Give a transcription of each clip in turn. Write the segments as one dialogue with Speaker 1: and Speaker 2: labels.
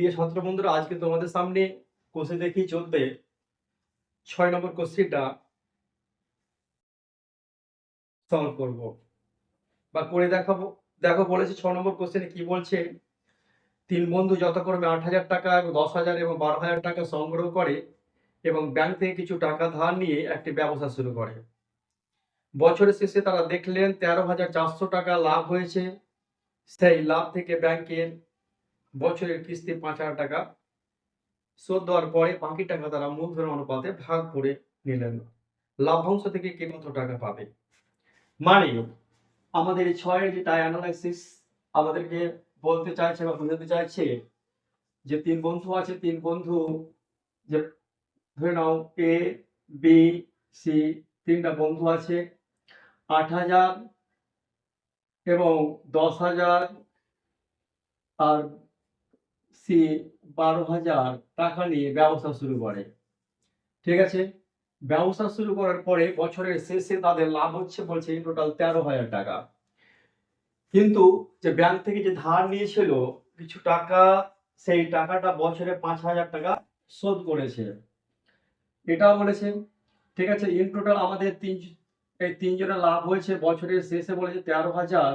Speaker 1: প্রিয় ছাত্র বন্ধুরা, আজকে তোমাদের সামনে কোষে দেখি চলতে ছয় নম্বর কোশ্চিনটা সলভ করব। বা করে দেখাবো। দেখো বলেছে ছ নম্বর কোশ্চেনে কি বলছে? তিন বন্ধু যথাক্রমে আট হাজার টাকা দশ হাজার এবং বারো হাজার টাকা সংগ্রহ করে এবং ব্যাংক থেকে কিছু টাকা ধার নিয়ে একটি ব্যবসা শুরু করে। বছরের শেষে তারা দেখলেন তেরো হাজার চারশো টাকা লাভ হয়েছে। সেই লাভ থেকে ব্যাংকের বছরের কিস্তি পাঁচ হাজার টাকা। শোধ দেওয়ার পরে বাকি টাকা তারা মূলধন অনুপাতে ভাগ করে নিলেন। লাভ্যাংশ থেকে কে কত টাকা পাবে? মানে আমাদের এই ছয়ের যেটা অ্যানালাইসিস আমাদেরকে বলতে চাইছে বা বোঝাতে চাইছে যে তিন বন্ধু আছে, তিন বন্ধু, যে ধরে নাও এ বি সি তিনটা বন্ধু আছে, আট হাজার এবং দশ হাজার আর সি বারো হাজার টাকা নিয়ে ব্যবসা শুরু করে। ঠিক আছে? ব্যবসা শুরু করার পরে বছরের শেষে তাদের লাভ হচ্ছে বলছে টোটাল তেরো হাজার টাকা। কিন্তু যে ব্যাংক থেকে যে ধার নিয়েছিল, কিছু টাকা, সেই টাকাটা বছরে পাঁচ হাজার টাকা শোধ করেছে। এটাও বলেছে, ঠিক আছে? ইন টোটাল আমাদের তিন, এই তিনজনের লাভ হয়েছে বছরের শেষে বলেছে তেরো হাজার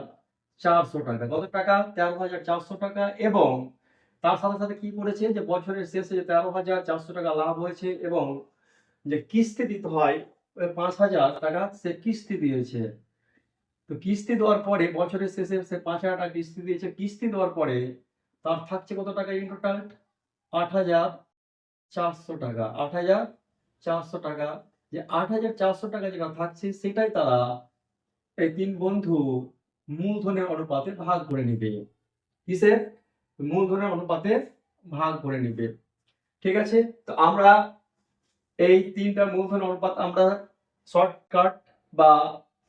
Speaker 1: চারশো টাকা। কত টাকা? তেরো হাজার চারশো টাকা এবং তার সাথে সাথে কি করেছে যে বছরের শেষে তেরো হাজার চারশো টাকা লাভ হয়েছে এবং যে কিস্তি দিতে হয়, ওই পাঁচ হাজার টাকা সে কিস্তি দিয়েছে। তো কিস্তি দেওয়ার পরে বছরের শেষে সে পাঁচ হাজার টাকা কিস্তি দিয়েছে। কিস্তি দেওয়ার পরে তার থাকছে কত টাকা ইন টোটাল আট হাজার চারশো টাকা। আট হাজার চারশো টাকা। যে আট হাজার চারশো টাকা যেটা থাকছে সেটাই তারা এই তিন বন্ধু মূলধনের অনুপাতে ভাগ করে নিবে। কিসের? মূলধনের অনুপাতে ভাগ করে নিবে। ঠিক আছে? তো আমরা এই তিনটা মূলধন অনুপাত আমরা শর্টকাট বা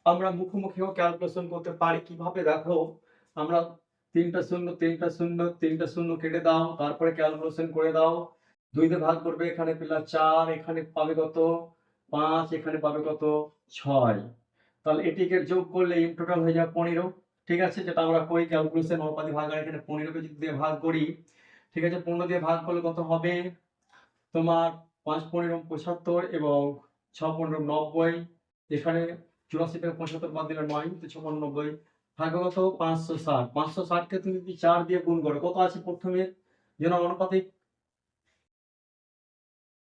Speaker 1: আমরা মুখোমুখিও ক্যালকুলেশন করতে পারি। কীভাবে? দেখো, আমরা তিনটা শূন্য তিনটা শূন্য তিনটা শূন্য কেটে দাও, তারপরে ক্যালকুলেশন করে দাও। দুই দিয়ে ভাগ করবে, এখানে পেলা চার, এখানে পাবে কত? পাঁচ, এখানে পাবে কত? ছয়। তাহলে এটিকে যোগ করলে ইন টোটাল হয়ে যাবে পনেরো। ঠিক আছে? যেটা আমরা করি ক্যালকুলেশন অনুপাতে ভাগ আর এখানে পনেরোকে যদি দিয়ে ভাগ করি। ঠিক আছে? পনেরো দিয়ে ভাগ করলে কত হবে? তোমার পাঁচ পনেরো পঁচাত্তর এবং ছ পনেরো নব্বই। এখানে চুরাশি থেকে পঁচাত্তর বাদ দিলে নয়, তো ছ নব্বই। থাকবে কত? পাঁচশো ষাট। পাঁচশো ষাটকে তুমি যদি চার দিয়ে গুণ করো, কত আছে প্রথমে? যেন অনুপাতিক।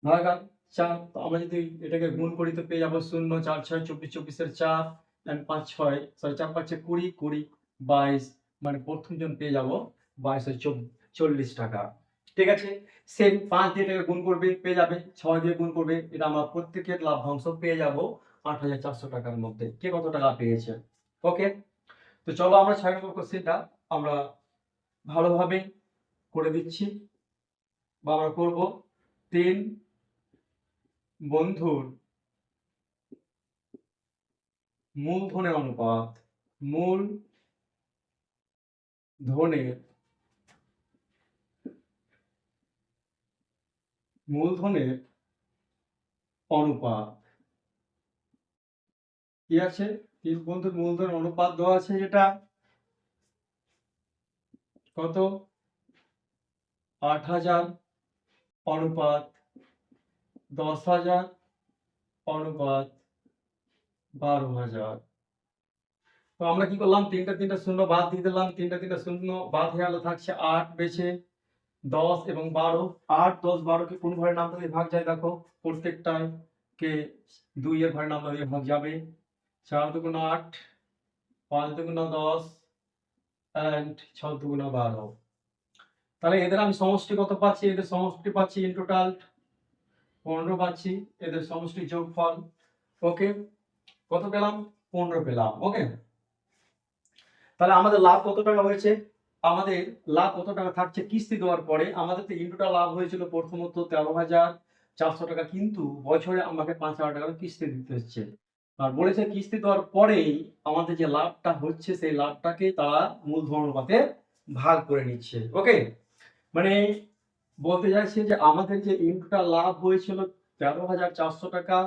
Speaker 1: ভাগার চার, তো আমরা যদি এটাকে গুণ করি, তো পেয়ে যাব শূন্য, চার, ছয়, চব্বিশ, চব্বিশের চার পাঁচ, ছয়। সরি চার পাঁচে কুড়ি কুড়ি বাইশ মানে প্রথম জন পেয়ে যাব বাইশ চল্লিশ টাকা। ঠিক আছে? সেম পাঁচ দিয়ে এটাকে গুণ করবে, পেয়ে যাবে, ছয় দিয়ে গুণ করবে, এটা আমরা প্রত্যেকের লাভ্যাংশ পেয়ে যাব আট হাজার চারশো টাকার মধ্যে। কে কত টাকা পেয়েছে? ওকে তো চলো আমরা ছয় নম্বর কোশ্চেনটা আমরা ভালোভাবে করে দিচ্ছি বা আমরা করব। তিন বন্ধুর মূলধনের অনুপাত, মূল ধনের মূলধনের অনুপাত। কি আছে? তিন বন্ধুর মূলধন অনুপাত দেওয়া আছে যেটা কত? আট হাজার অনুপাত। দশ হাজার অনুপাত। বারো হাজার। তো আমরা কি করলাম? তিনটা তিনটা শূন্য বাদ দিয়ে দিলাম। তিনটা তিনটা শূন্য বাদ হয়ে গেল, থাকছে আট বেছে দশ এবং বারো। আট, দশ, বারোকে কোন ঘরের নামটা দিয়ে ভাগ যায়? দেখো প্রত্যেকটায় কে দুই এর ঘরের নামটা দিয়ে ভাগ যাবে। চার দুগুণ আট, পাঁচ দুগুণ দশ অ্যান্ড ছ দুগুণ বারো। তাহলে এদের আমি সমষ্টি কত পাচ্ছি? এদের সমষ্টি পাচ্ছি ইন টোটাল পনেরো পাচ্ছি। এদের সমষ্টি যোগফল ওকে কত পেলাম? পনেরো পেলাম ওকে তাহলে আমাদের লাভ কত টাকা হয়েছে? আমাদের লাভ কত টাকা থাকছে কিস্তি দেওয়ার পরে? আমাদের তো ইন লাভ হয়েছিল। প্রথমত তেরো হাজার চারশো টাকা, কিন্তু বছরে আমাকে পাঁচ হাজার টাকা কিস্তি দিতে হচ্ছে। আর বলেছে কিস্তি দেওয়ার পরেই আমাদের যে লাভটা হচ্ছে, সেই লাভটাকে তারা মূলধন অনুপাতে ভাগ করে নিচ্ছে। ওকে? মানে বলতে চাইছে যে আমাদের যে ইনটা লাভ হয়েছিল, তেরো হাজার চারশো টাকা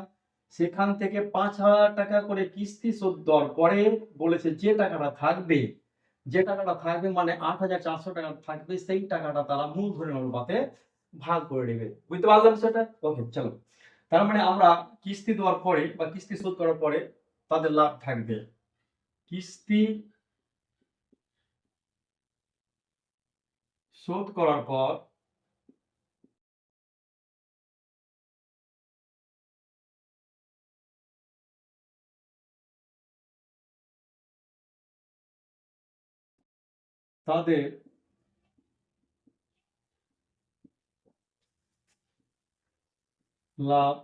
Speaker 1: সেখান থেকে পাঁচ হাজার টাকা করে কিস্তি শোধ দেওয়ার পরে বলেছে যে টাকাটা থাকবে, যে টাকাটা থাকবে মানে আট হাজার চারশো টাকা থাকবে, সেই টাকাটা তারা মূলধনের অনুপাতে ভাগ করে নেবে। বুঝতে পারলাম সেটা ওকে চলো। তার মানে আমরা কিস্তি দেওয়ার পরে বা কিস্তি শোধ করার পরে তাদের লাভ থাকবে। কিস্তি শোধ করার পর তাদের লাভ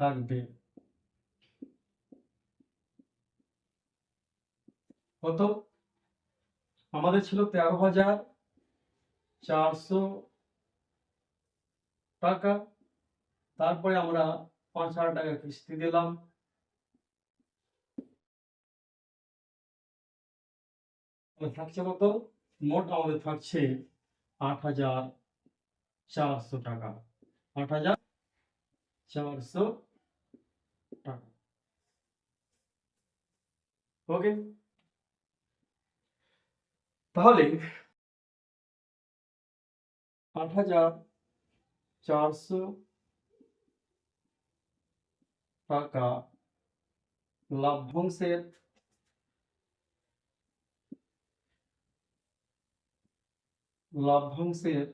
Speaker 1: থাকবে। কত আমাদের ছিল তেরো হাজার চারশো টাকা। তারপরে আমরা পাঁচ হাজার টাকা কিস্তি দিলাম। থাকছে কত? মোট আমাদের থাকছে আট হাজার চারশো টাকা। আট হাজার চারশো টাকা। ওকে? তাহলে আট হাজার চারশো টাকা লভ্যাংশের লভ্যাংশের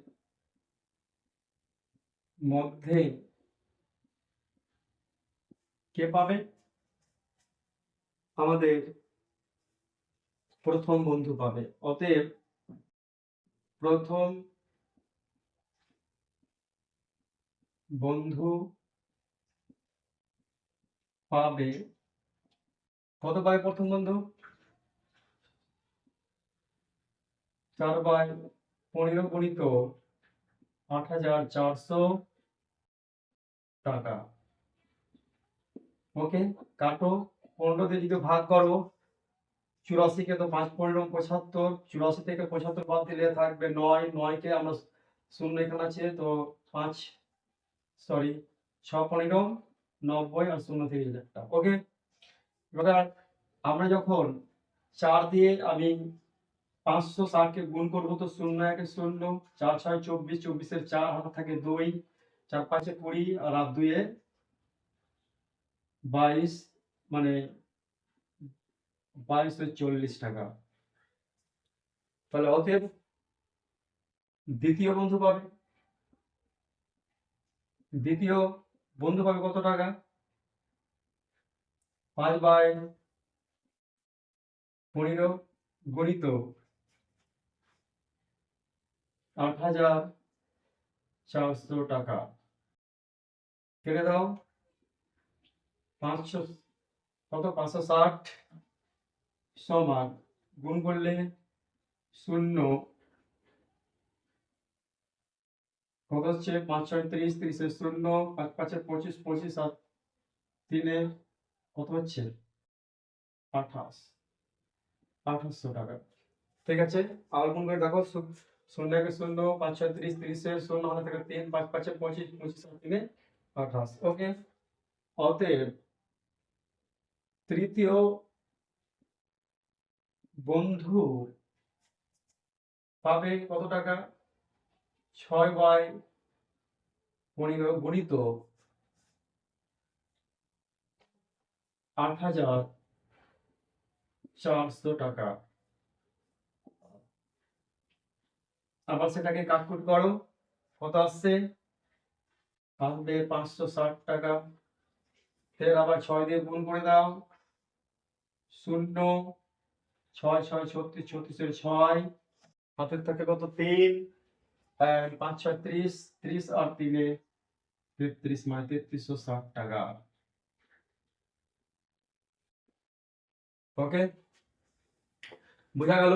Speaker 1: মধ্যে কে পাবে? আমাদের প্রথম বন্ধু পাবে। অতএব প্রথম বন্ধু পাবে। কত পাবে প্রথম বন্ধু? চার বাই পনেরো গণিত আট হাজার চারশো টাকা। ওকে, কাটো পনেরো দিয়ে যদি ভাগ করো, চুরাশিকে তো পাঁচ, পনেরো, পঁচাত্তর, চুরাশি থেকে পঁচাত্তর বাদ দিলে থাকবে নয়, নয়কে আমরা শূন্য এখানে আছে, তো পাঁচ সরি ছ, পনেরো, নব্বই আর শূন্য থেকে একটা ওকে, এবার আমরা যখন চার দিয়ে আমি পাঁচশো ষাটকে গুণ করব তো শূন্য একে শূন্য। চার ছয় চব্বিশ, চব্বিশের চার হাতে থাকে দুই। চার পাঁচে কুড়ি আর আট দুয়ে বাইশ মানে বাইশশো চল্লিশ টাকা। তাহলে অতএব দ্বিতীয় বন্ধু পাবে। দ্বিতীয় বন্ধু পাবে কত টাকা? পাঁচ বাই পনেরো গণিত আট হাজার চারশো টাকা। কেটে দাও। পাঁচশো, কত? পাঁচশো ষাট সমান গুণ করলে শূন্য। কত হচ্ছে? পাঁচ ছয় তিরিশ তিরিশে শূন্য, পাঁচ, পাঁচে পঁচিশ পঁচিশ আর তিনে কত হচ্ছে? আঠাশ। আঠাশশো টাকা। ঠিক আছে? আবার গুণ করে দেখো। শূ- শূন্য, পাঁচ ছয় তিরিশ, তিরিশে শূন্য হাতে থেকে তিন, পাঁচ, পাঁচে পঁচিশ পঁচিশ তিনে আঠাশ। ওকে? অতএব তৃতীয় বন্ধু পাবে কত টাকা? ছয় বাই পনেরো গণিত আট হাজার চারশো টাকা। আবার সেটাকে কাটকুট করো। কত আসছে? আসবে পাঁচশো ষাট টাকা। ফের আবার ছয় দিয়ে গুণ করে দাও। শূন্য, ছয় ছয়, ছত্রিশ ছত্রিশের ছয়। হাতের থাকে কত? তিন। আর পাঁচ, ছয়, ত্রিশ। ত্রিশ আর তিনে তেত্রিশ মানে তেত্রিশশো ষাট টাকা। ওকে বোঝা গেল?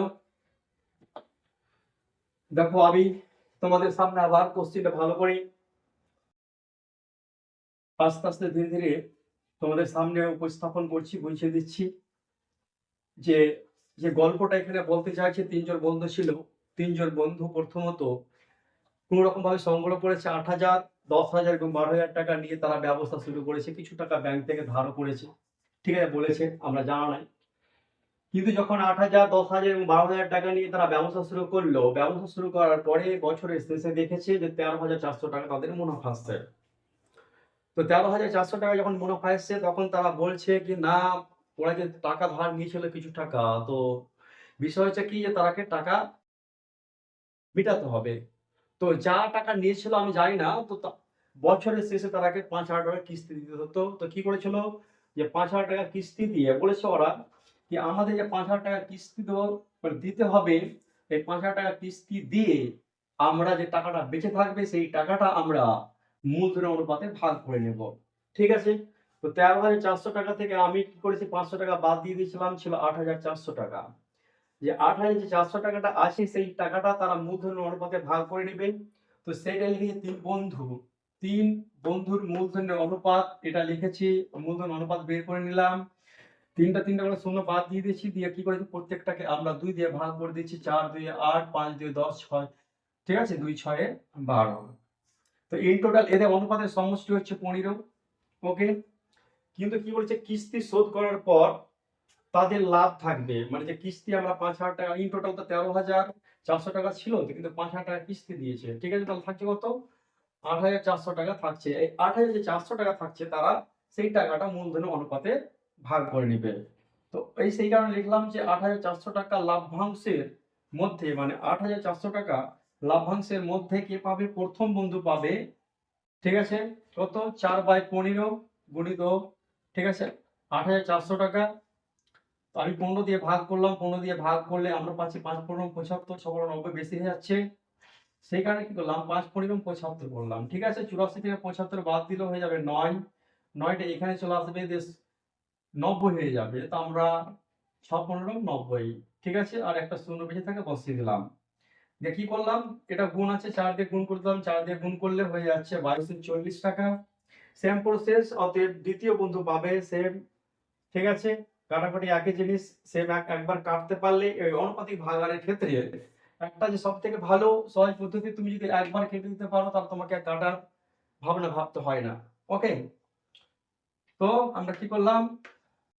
Speaker 1: দেখো আমি তোমাদের সামনে আবার কোশ্চিনটা ভালো করে আস্তে আস্তে ধীরে ধীরে তোমাদের সামনে উপস্থাপন করছি, বুঝিয়ে দিচ্ছি যে যে গল্পটা এখানে বলতে চাইছে তিনজন বন্ধু ছিল। তিনজন বন্ধু প্রথমত কোন রকম ভাবে সংগ্রহ করেছে আট হাজার, দশ হাজার এবং বারো হাজার টাকা নিয়ে তারা ব্যবস্থা শুরু করেছে, কিছু টাকা ব্যাংক থেকে ধারও করেছে। ঠিক আছে, বলেছে, আমরা জানা নাই। কিন্তু যখন আট হাজার, দশ হাজার এবং বারো হাজার টাকা নিয়ে তারা ব্যবসা শুরু করল, ব্যবসা শুরু করার পরে বছরের শেষে দেখেছে যে তেরো হাজার চারশো টাকা তাদের মুনাফা আসছে। তো তেরো হাজার চারশো টাকা যখন মুনাফা এসছে তখন তারা বলছে কি, না, ওরা যে টাকা ধার নিয়েছিল কিছু টাকা, তো বিষয় হচ্ছে কি যে তারাকে টাকা মেটাতে হবে। তো যা টাকা নিয়েছিল আমি জানি না তো বছরের শেষে তারাকে পাঁচ হাজার টাকা কিস্তি দিতে হতো। তো কি করেছিল? যে পাঁচ হাজার টাকা কিস্তি দিয়ে বলেছে ওরা যে আমাদের যে পাঁচ হাজার টাকা কিস্তি দেবো দিতে হবে, এই পাঁচ হাজার টাকা কিস্তি দিয়ে আমরা যে টাকাটা বেঁচে থাকবে, সেই টাকাটা আমরা মূলধনের অনুপাতে ভাগ করে নেব। ঠিক আছে? তো তেরো হাজার চারশো টাকা থেকে আমি কি করেছি, পাঁচশো টাকা বাদ দিয়ে দিয়েছিলাম, ছিল আট হাজার চারশো টাকা। যে আট হাজার যে চারশো টাকাটা আছে, সেই টাকাটা তারা মূলধনের অনুপাতে ভাগ করে নেবে। তো সেটা লিখে তিন বন্ধু, তিন বন্ধুর মূলধনের অনুপাত, এটা লিখেছি মূলধন অনুপাত বের করে নিলাম। তিনটা তিনটা করে শূন্য বাদ দিয়ে দিয়েছি, দিয়ে কি করেছি? প্রত্যেকটাকে আমরা দুই দিয়ে ভাগ করে দিচ্ছি চার দুই আট, পাঁচ দুই দশ, ছয়। ঠিক আছে? দুই, ছয়ে বারো। তো এই টোটাল এদের অনুপাতের সমষ্টি হচ্ছে পনেরো। ওকে কিন্তু কি বলছে? কিস্তি শোধ করার পর তাদের লাভ থাকবে। মানে যে কিস্তি আমরা পাঁচ হাজার টাকা ইন টোটাল তো তেরো হাজার চারশো টাকা ছিল কিন্তু পাঁচ হাজার টাকা কিস্তি দিয়েছে। ঠিক আছে? তাহলে থাকছে কত? আট হাজার চারশো টাকা থাকছে। এই আট হাজার যে চারশো টাকা থাকছে, তারা সেই টাকাটা মূলধনের অনুপাতে ভাগ করে নেবে। তো এই সেই কারণে লিখলাম যে আট হাজার চারশো টাকা লাভ্যাংশের মধ্যে মানে আট হাজার চারশো টাকা লাভ্যাংশের মধ্যে কে পাবে? প্রথম বন্ধু পাবে। ঠিক আছে? কত? চার বাই পনেরো গুণিত, ঠিক আছে? আট হাজার চারশো টাকা। তো আমি পনেরো দিয়ে ভাগ করলাম। পনেরো দিয়ে ভাগ করলে আমরা পাচ্ছি পাঁচ পনেরো পঁচাত্তর ছ পনেরো নব্বই বেশি হয়ে যাচ্ছে। সেই কারণে কি করলাম? পাঁচ পনেরো পঁচাত্তর করলাম। ঠিক আছে? চুরাশি থেকে পঁচাত্তর বাদ দিলেও হয়ে যাবে নয়। নয়টা এখানে চলে আসবে নব্বই হয়ে যাবে তো আমরা ছ পনেরো নব্বই, ঠিক আছে? আর একটা শূন্য বেঁচে থাকে, বসিয়ে দিলাম। দিয়ে কি করলাম? এটা গুণ আছে, চার দিয়ে গুণ করলাম চার দিয়ে গুণ করলে হয়ে যাচ্ছে বাইশশো চল্লিশ টাকা। সেম প্রসেস অতএব দ্বিতীয় বন্ধু পাবে সেম ঠিক আছে? কাটাকাটি একই জিনিস সেম এক, একবার কাটতে পারলে এই অনুপাতিক ভাগাড়ের ক্ষেত্রে একটা যে সব থেকে ভালো সহজ পদ্ধতি তুমি যদি একবার কেটে দিতে পারো, তাহলে তোমাকে কাটার ভাবনা ভাবতে হয় না। ওকে তো আমরা কি করলাম?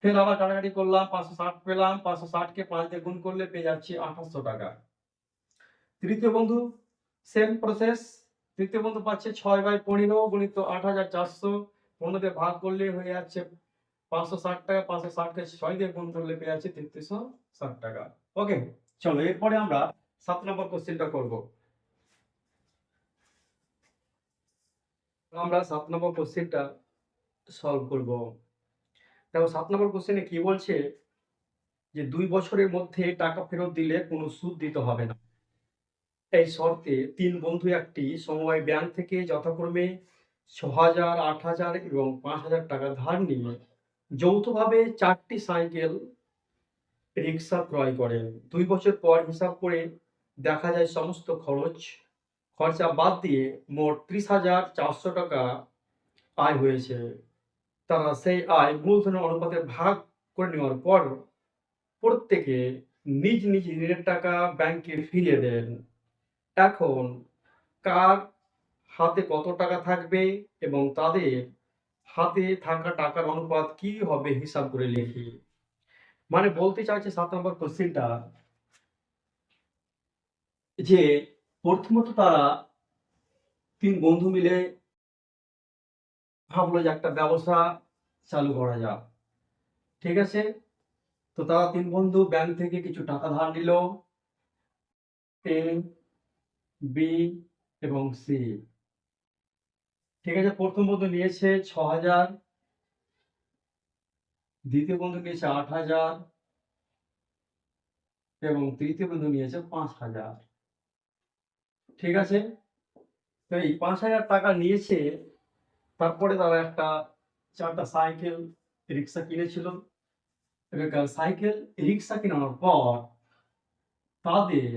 Speaker 1: ফের আবার কাটাকাটি করলাম, পাঁচশো ষাট পেলাম, পাঁচশো ষাটকে পাঁচ দিয়ে গুণ করলে পেয়ে যাচ্ছি আঠাশশো টাকা। তৃতীয় বন্ধু সেম প্রসেস তৃতীয় বন্ধু পাচ্ছে ছয় বাই পনেরো গুণিত আট হাজার চারশো পনেরো দিয়ে ভাগ করলে হয়ে যাচ্ছে পাঁচশো ষাট টাকা, পাঁচশো ষাটকে ছয় দিয়ে গুণ করলে পেয়ে যাচ্ছে তেত্রিশশো ষাট টাকা। ওকে চলো, এরপরে আমরা সাত নম্বর কোশ্চেনটা করব। আমরা সাত নম্বর কোশ্চেনটা সলভ করব। দেখো সাত নম্বর কোশ্চেনে কি বলছে? যে দুই বছরের মধ্যে টাকা ফেরত দিলে কোনো সুদ দিতে হবে না। এই শর্তে তিন বন্ধু একটি সময় ব্যাংক থেকে যথাক্রমে ছ হাজার আট হাজার এবং পাঁচ হাজার টাকা ধার নিয়ে যৌথভাবে চারটি সাইকেল রিক্সা ক্রয় করেন। দুই বছর পর হিসাব করে দেখা যায় সমস্ত খরচ, খরচা বাদ দিয়ে মোট ত্রিশ হাজার চারশো টাকা আয় হয়েছে। তারা সেই আয় মূলধনের অনুপাতে ভাগ করে নেওয়ার পর প্রত্যেকে নিজ নিজ ঋণের টাকা ব্যাংকে ফিরিয়ে দেন। এখন কার হাতে কত টাকা থাকবে এবং তাদের হাতে থাকা টাকার অনুপাত কি হবে হিসাব করে লিখি। মানে বলতে চাইছে সাত নম্বর কোশ্চেনটা যে প্রথমত তারা তিন বন্ধু মিলে ভাবলো যে একটা ব্যবসা চালু করা যাক। ঠিক আছে? তো তারা তিন বন্ধু ব্যাংক থেকে কিছু টাকা ধার নিল। এ বি এবং সি ঠিক আছে? প্রথম বন্ধু নিয়েছে ছ হাজার দ্বিতীয় বন্ধু নিয়েছে আট হাজার এবং তৃতীয় বন্ধু নিয়েছে পাঁচ হাজার ঠিক আছে? তো এই পাঁচ হাজার টাকা নিয়েছে তারপরে তারা একটা চারটা সাইকেল রিক্সা কিনেছিল। সাইকেল, রিক্সা কেনার পর তাদের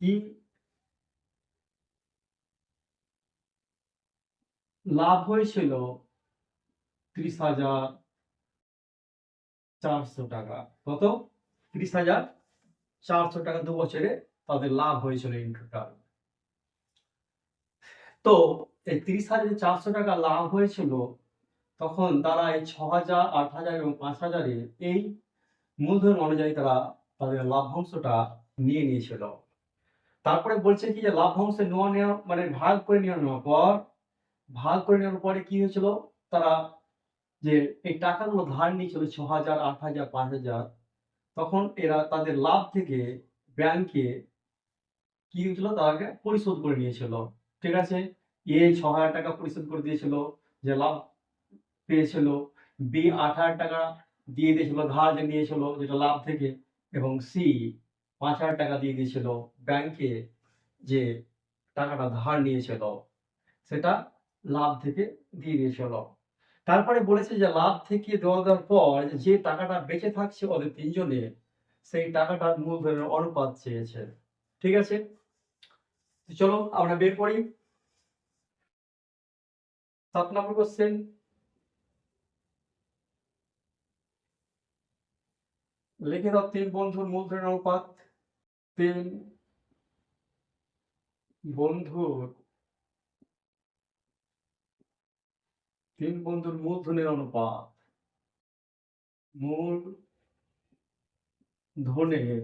Speaker 1: কি লাভ হয়েছিল ত্রিশ হাজার চারশো টাকা। কত? ত্রিশ হাজার চারশো টাকা দু বছরে তাদের লাভ হয়েছিল ইন তো এই ত্রিশ হাজার চারশো টাকা লাভ হয়েছিল, তখন তারা এই ছ হাজার, আট হাজার এবং পাঁচ হাজারে এই মূলধন অনুযায়ী তারা তাদের লাভ্যাংশটা নিয়ে নিয়েছিল। তারপরে বলছে কি যে লাভ্যাংশ নেওয়া নেওয়া মানে ভাগ করে নেওয়ার পর, ভাগ করে নেওয়ার পরে কি হয়েছিল? তারা যে এই টাকাগুলো ধার নিয়েছিল ছ হাজার, আট হাজার, পাঁচ হাজার, তখন এরা তাদের লাভ থেকে ব্যাংকে কি হয়েছিল? তাদেরকে পরিশোধ করে নিয়েছিল। ঠিক আছে? এ ছ হাজার টাকা পরিশোধ করে দিয়েছিল, যে লাভ পেয়েছিল। বি আট হাজার টাকা দিয়ে দিয়েছিল, ধার যে নিয়েছিল যেটা লাভ থেকে। এবং সি পাঁচ হাজার টাকা দিয়ে দিয়েছিল ব্যাংকে, যে টাকাটা ধার নিয়েছিল, সেটা লাভ থেকে দিয়ে দিয়েছিল। তারপরে বলেছে যে লাভ থেকে দেওয়া দেওয়ার পর যে টাকাটা বেঁচে থাকছে ওদের তিনজনে, সেই টাকাটার মূলধনের অনুপাত চেয়েছে। ঠিক আছে? চলো আমরা বের করি। সাত নম্বর কোশ্চেন লিখে দাও তিন বন্ধুর মূলধনের অনুপাত তিন বন্ধুর তিন বন্ধুর মূলধনের অনুপাত মূল ধনের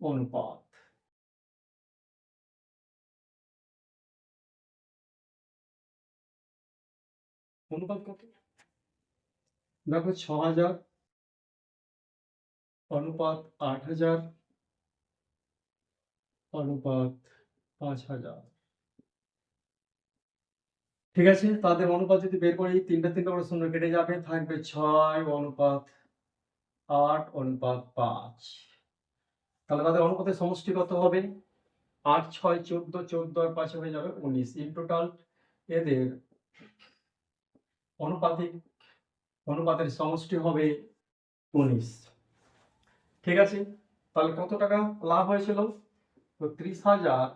Speaker 1: অনুপাত। অনুপাত কত দেখো ছ হাজার অনুপাত আট হাজার অনুপাত পাঁচ হাজার ঠিক আছে, তাদের অনুপাত যদি বের করি, তিনটা তিনটা করে শূন্য কেটে যাবে, থাকবে ছয়, অনুপাত আট, অনুপাত পাঁচ। তাহলে তাদের অনুপাতের সমষ্টি কত হবে? আট, ছয়, চোদ্দ চোদ্দ আর পাঁচ হয়ে যাবে উনিশ। ইন টোটাল এদের অনুপাতিক অনুপাতের সমষ্টি হবে উনিশ। ঠিক আছে? তাহলে কত টাকা লাভ হয়েছিল? তো ত্রিশ হাজার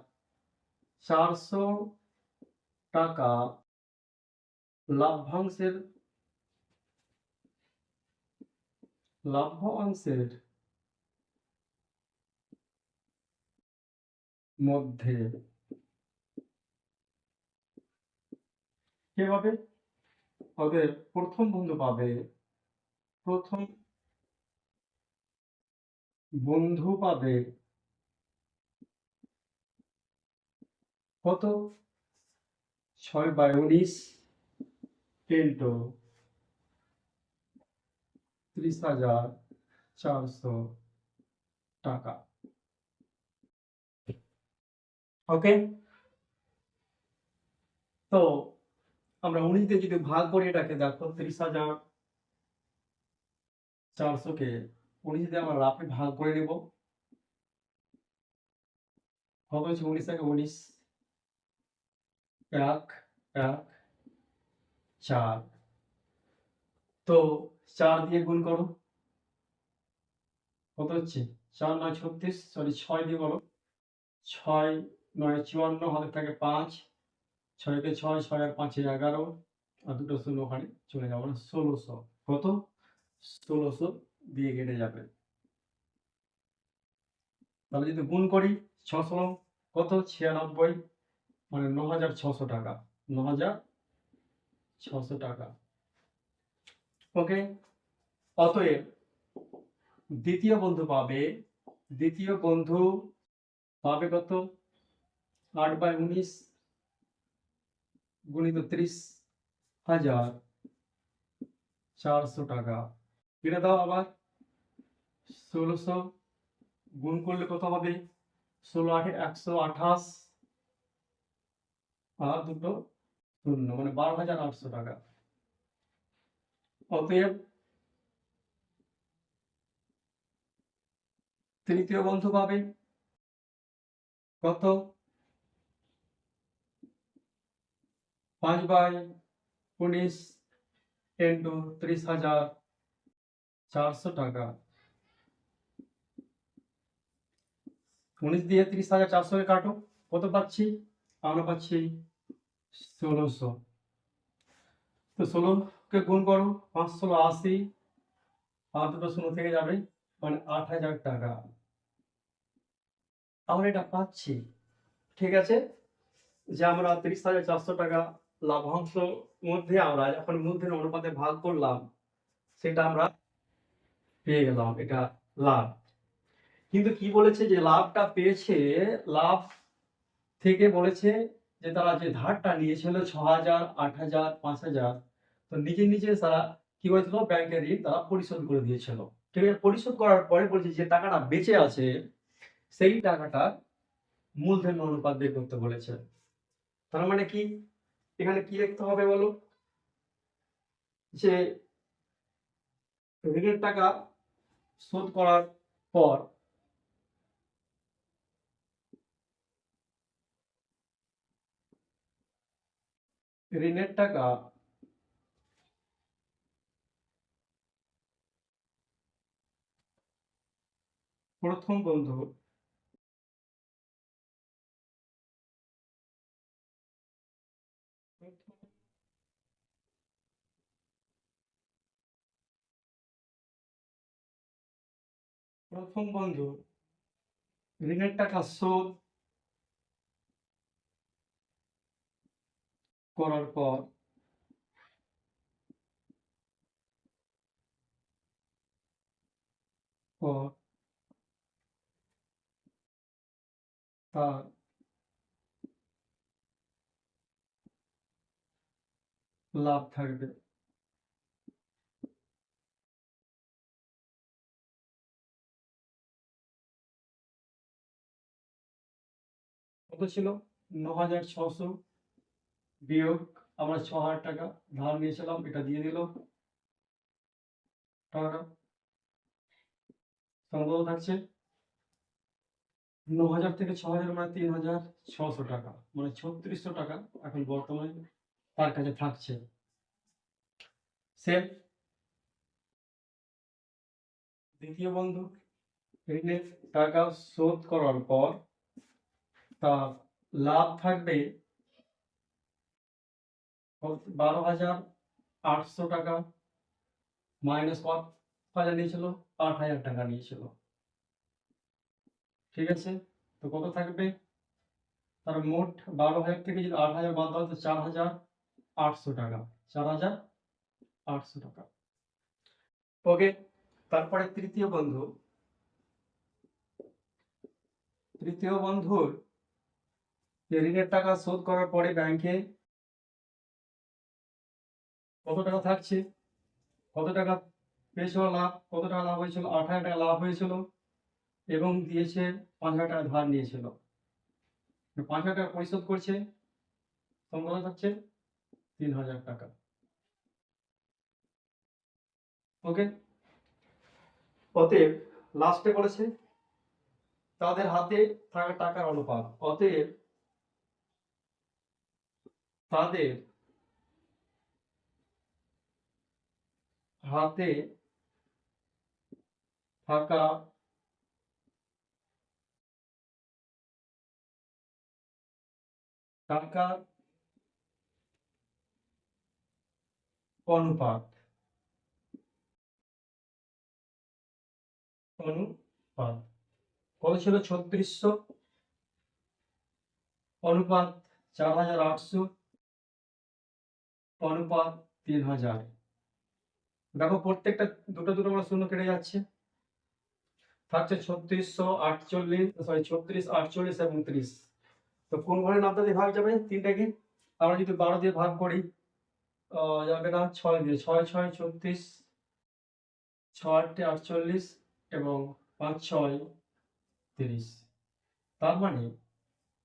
Speaker 1: চারশো টাকা লাভ্যাংশের লাভ্যাংশের মধ্যে। কীভাবে? ওদের প্রথম বন্ধু পাবে। প্রথম বন্ধু পাবে কত? ছয় বাই উনিশ ইন্টু ত্রিশ হাজার চারশো টাকা। ওকে তো আমরা উনিশ দিয়ে যদি ভাগ করি এটাকে দেখো ত্রিশ হাজার চারশোকে উনিশ দিয়ে আমরা রাফে ভাগ করে নেব। হচ্ছে উনিশ থেকে উনিশ এক এক, চার। তো চার দিয়ে গুণ করো। কত হচ্ছে? চার নয় ছত্রিশ সরি ছয় দিয়ে বলো। ছয় নয় চুয়ান্ন, হাতের থাকে পাঁচ। ছয়কে ছয় ছয় আর পাঁচে এগারো, আর দুটো শূন্য ওখানে চলে যাব। না ষোলোশো। কত? ষোলোশো দিয়ে কেটে যাবে। তাহলে যদি গুণ করি ছশো, কত? ছিয়ানব্বই। মানে ন হাজার ছশো টাকা। ন হাজার ছশো টাকা। ওকে? অতএব দ্বিতীয় বন্ধু পাবে, দ্বিতীয় বন্ধু পাবে কত? আট বাই উনিশ গুণিত ত্রিশ হাজার চারশো টাকা। কেটে দাও আবার। ষোলোশো গুণ করলে কত হবে? ষোলো আটে একশো আঠাশ আর দুটো শূন্য মানে বারো হাজার আটশো টাকা। অতএব তৃতীয় বন্ধু পাবে কত? পাঁচ বাই উনিশ ইন্টু ত্রিশ হাজার চারশো টাকা। উনিশ দিয়ে ত্রিশ হাজার চারশোকে কাটো, কত পাচ্ছি? আমরা পাচ্ছি ষোলোশো। তো ষোলোকে গুণ করো পাঁচ ষোলো আশি, আর দুটো শূন্য থেকে যাবে মানে আট হাজার টাকা। আমরা এটা পাচ্ছি। ঠিক আছে? যে আমরা তিরিশ হাজার চারশো টাকা লাভাংশ মধ্যে আমরা যখন মূলধন অনুপাতে ভাগ করলাম, সেটা আমরা পেয়ে গেলাম, এটা লাভ। কিন্তু কি বলেছে যে লাভটা পেয়েছে? লাভ থেকে বলেছে যে তারা যে ধারটা নিয়েছিল ছ হাজার আট হাজার পাঁচ হাজার তো নিজে নিজে তারা কি করেছিল? ব্যাংকের ঋণ তারা পরিশোধ করে দিয়েছিল। ঠিক আছে, পরিশোধ করার পরে বলছে যে টাকাটা বেঁচে আছে, সেই টাকাটা মূলধন অনুপাত বের করতে বলেছে। তার মানে কি? এখানে কি লিখতে হবে বলো? যে ঋণের টাকা শোধ করার পর ঋণের টাকা প্রথম বন্ধু প্রথম বন্ধু ঋণের টাকা শোধ করার পর তার লাভ থাকবে। কত ছিল? ন হাজার ছশো বিয়োগ আমরা ছ হাজার টাকা ধার নিয়েছিলাম, এটা দিয়ে দিল। টাকা থাকছে ন হাজার থেকে ছ হাজার মানে তিন হাজার ছশো টাকা মানে ছত্রিশশো টাকা এখন বর্তমানে তার কাছে থাকছে। সেম দ্বিতীয় বন্ধু, ঋণের টাকা শোধ করার পর লাভ থাকবে বারো হাজার আটশো টাকা। মাইনাস কত? হাজার নিয়েছিল, আট হাজার টাকা নিয়েছিল। ঠিক আছে? তো কত থাকবে? তার মোট বারো হাজার থেকে যদি আট হাজার বাদ দেওয়া তো চার হাজার আটশো টাকা। চার হাজার আটশো টাকা। ওকে, তারপরে তৃতীয় বন্ধু। তৃতীয় বন্ধুর যে ঋণের টাকা শোধ করার পরে ব্যাংকে কত টাকা থাকছে? কত টাকা পেয়েছিল লাভ? কত টাকা লাভ হয়েছিল? আট হাজার টাকা লাভ হয়েছিল এবং দিয়েছে পাঁচ হাজার টাকা ধার নিয়েছিল। পাঁচ হাজার টাকা পরিশোধ করছে। সংগ্রহ থাকছে? তিন হাজার টাকা। ওকে? অতএব লাস্টে বলেছে, তাদের হাতে থাকা টাকার অনুপাত। অতএব তাদের হাতে থাকা টাকার অনুপাত অনুপাত। কত ছিল? ছত্রিশশো। অনুপাত চার হাজার আটশো। অনুপাত তিন হাজার। দেখো প্রত্যেকটা দুটো দুটো করে শূন্য কেটে যাচ্ছে। থাকছে ছত্রিশশো আটচল্লিশ সরি ছত্রিশ, আটচল্লিশ এবং ত্রিশ। তো কোন ঘরের নামটা দিয়ে ভাগ যাবে? তিনটাকে আমরা যদি বারো দিয়ে ভাগ করি যাবে না, ছয় দিয়ে। ছয় ছয়, ছত্রিশ, ছয় আটটে আটচল্লিশ এবং পাঁচ, ছয়, তিরিশ। তার মানে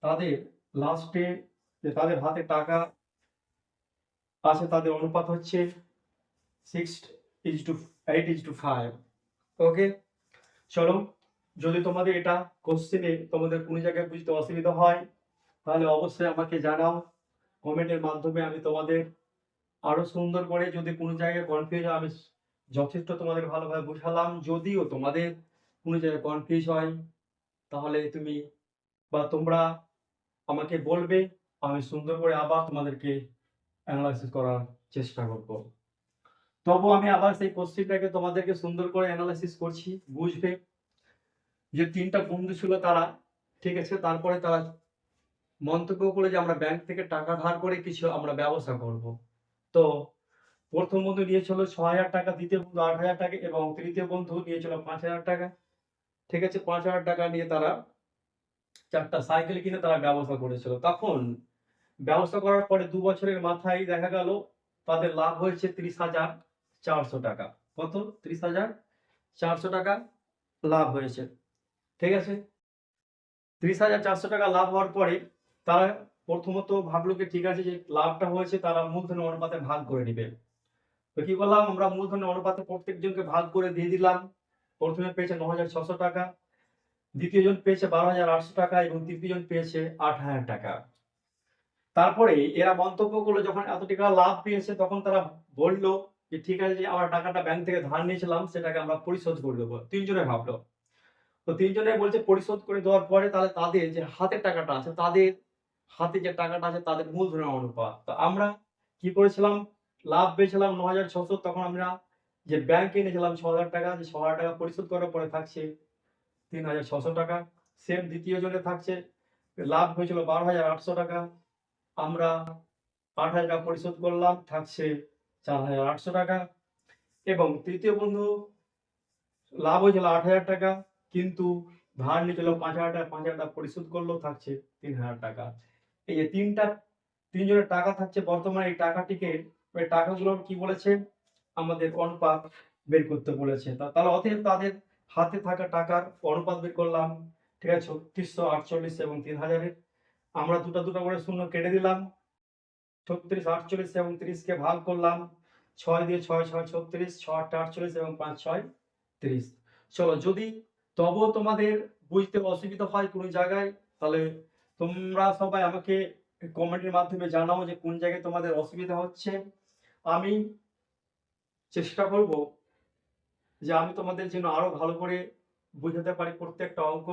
Speaker 1: তাদের লাস্টে যে তাদের হাতে টাকা আছে তাদের অনুপাত হচ্ছে six is two eight is two five okay চলো, যদি তোমাদের এটা কোশ্চেনে তোমাদের কোনো জায়গায় বুঝতে অসুবিধা হয়, তাহলে অবশ্যই আমাকে জানাও। কমেন্টের মাধ্যমে আমি তোমাদের আরও সুন্দর করে যদি কোনো জায়গায় কনফিউজ হয়, আমি যথেষ্ট তোমাদের ভালোভাবে বুঝালাম। যদিও তোমাদের কোনো জায়গায় কনফিউজ হয়, তাহলে তুমি বা তোমরা আমাকে বলবে, আমি সুন্দর করে আবার তোমাদেরকে অ্যানালাইসিস করার চেষ্টা করব। তবু আমি আবার সেই কোশ্চেনটাকে তোমাদেরকে সুন্দর করে অ্যানালাইসিস করছি, বুঝবে যে তিনটা বন্ধু ছিল তারা, ঠিক আছে? তারপরে তারা মন্তব্য করে যে আমরা ব্যাংক থেকে টাকা ধার করে কিছু আমরা ব্যবসা করব। তো প্রথম বন্ধু নিয়েছিল ছ হাজার টাকা, দ্বিতীয় বন্ধু আট হাজার টাকা এবং তৃতীয় বন্ধু নিয়েছিল পাঁচ হাজার টাকা, ঠিক আছে? পাঁচ হাজার টাকা নিয়ে তারা চারটা সাইকেল কিনে তারা ব্যবসা করেছিল। তখন ব্যবসা করার পরে দু বছরের মাথায় দেখা গেল, তাদের লাভ হয়েছে ত্রিশ হাজার চারশো টাকা। কত? ত্রিশ হাজার চারশো টাকা লাভ হয়েছে। ঠিক আছে? ত্রিশ হাজার চারশো টাকা লাভ হওয়ার পরে তারা প্রথমত ভাবলো কি, ঠিক আছে, যে লাভটা হয়েছে, তারা মূলধনের অনুপাতে ভাগ করে নিবে। তো কি করলাম, আমরা মূলধনের অনুপাতে প্রত্যেকজনকে ভাগ করে দিয়ে দিলাম। প্রথমে পেয়েছে ন হাজার ছশো টাকা দ্বিতীয় জন পেয়েছে বারো হাজার আটশো টাকা এবং তৃতীয় জন পেয়েছে আট হাজার টাকা। তারপরে এরা মন্তব্য করল, যখন এত টাকা লাভ পেয়েছে, তখন তারা বলল যে, ঠিক আছে যে, আমরা টাকাটা ব্যাংক থেকে ধার নিয়েছিলাম, সেটাকে আমরা পরিশোধ করে দেবো। তিনজনে ভাবলো। তো তিনজনে বলছে, পরিশোধ করে দেওয়ার পরে তাহলে তাদের যে হাতের টাকাটা আছে, তাদের হাতে যে টাকাটা আছে, তাদের মূলধনের অনুপাত। তো আমরা কি করেছিলাম? লাভ পেয়েছিলাম ন হাজার ছশো, তখন আমরা যে ব্যাংকে নিয়েছিলাম ছ হাজার টাকা, যে ছ হাজার টাকা পরিশোধ করার পরে থাকছে তিন হাজার ছশো টাকা। সেম দ্বিতীয় জনে থাকছে, লাভ হয়েছিল বারো হাজার আটশো টাকা। আমরা আট হাজার টাকা পরিশোধ করলাম, থাকছে চার হাজার আটশো টাকা। এবং তৃতীয় বন্ধু, লাভ হয়েছিল আট হাজার টাকা, কিন্তু ধার নিয়েছিল পাঁচ হাজার টাকা, পাঁচ হাজার টাকা পরিশোধ করলেও থাকছে তিন হাজার টাকা। এই যে তিনটা, তিনজনের টাকা থাকছে বর্তমানে, এই টাকাটিকে, ওই টাকাগুলো কি বলেছে? আমাদের অনুপাত বের করতে বলেছে। তাহলে অতএব তাদের হাতে থাকা টাকার অনুপাত বের করলাম, ঠিক আছে, ছত্রিশশো আটচল্লিশ এবং তিন হাজারের। আমরা দুটো দুটো করে শূন্য কেটে দিলাম। ছত্রিশ, আটচল্লিশ এবং তিরিশকে ভাগ করলাম। ছয় দিয়ে ছয় ছয়, ছত্রিশ ছ আটটা আটচল্লিশ এবং পাঁচ, ছয়, তিরিশ। চলো, যদি তবুও তোমাদের বুঝতে অসুবিধা হয় কোনো জায়গায়, তাহলে তোমরা সবাই আমাকে কমেন্টের মাধ্যমে জানাও যে কোন জায়গায় তোমাদের অসুবিধা হচ্ছে। আমি চেষ্টা করব যে আমি তোমাদের জন্য আরও ভালো করে বুঝাতে পারি প্রত্যেকটা অঙ্ক।